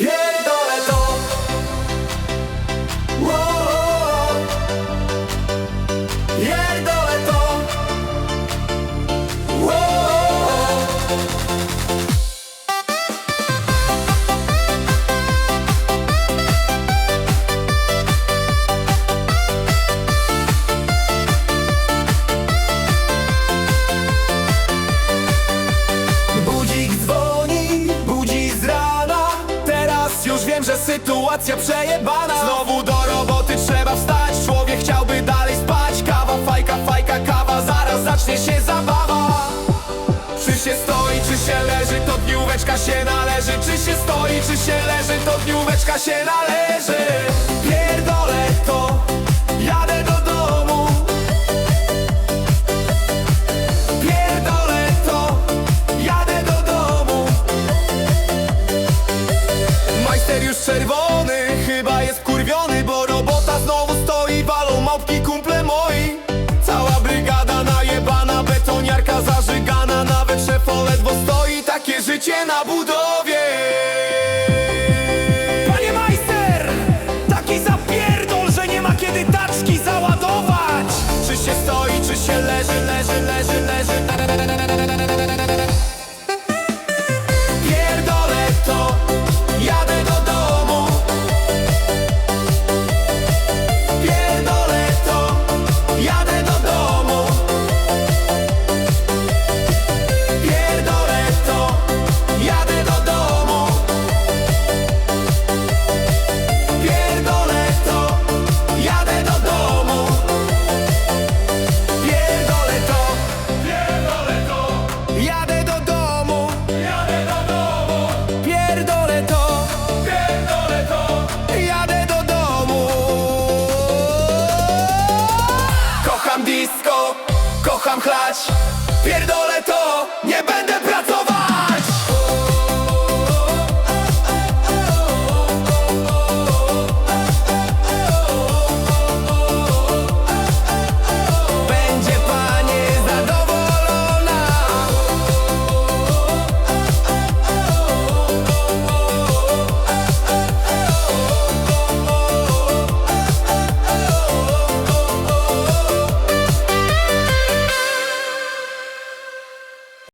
Pierdolę że sytuacja przejebana. Znowu do roboty trzeba wstać. Człowiek chciałby dalej spać. Kawa, fajka, fajka, kawa. Zaraz zacznie się zabawa. Czy się stoi, czy się leży To dnióweczka się należy. Czy się stoi, czy się leży To dnióweczka się należy już czerwony Chyba jest kurwiony Bo robota znowu stoi Walą małpki kumple moi. Cała brygada najebana Betoniarka zażygana Nawet szefo ledwo stoi Takie życie na budowie disco Kocham chlać Pierdolę to Nie będę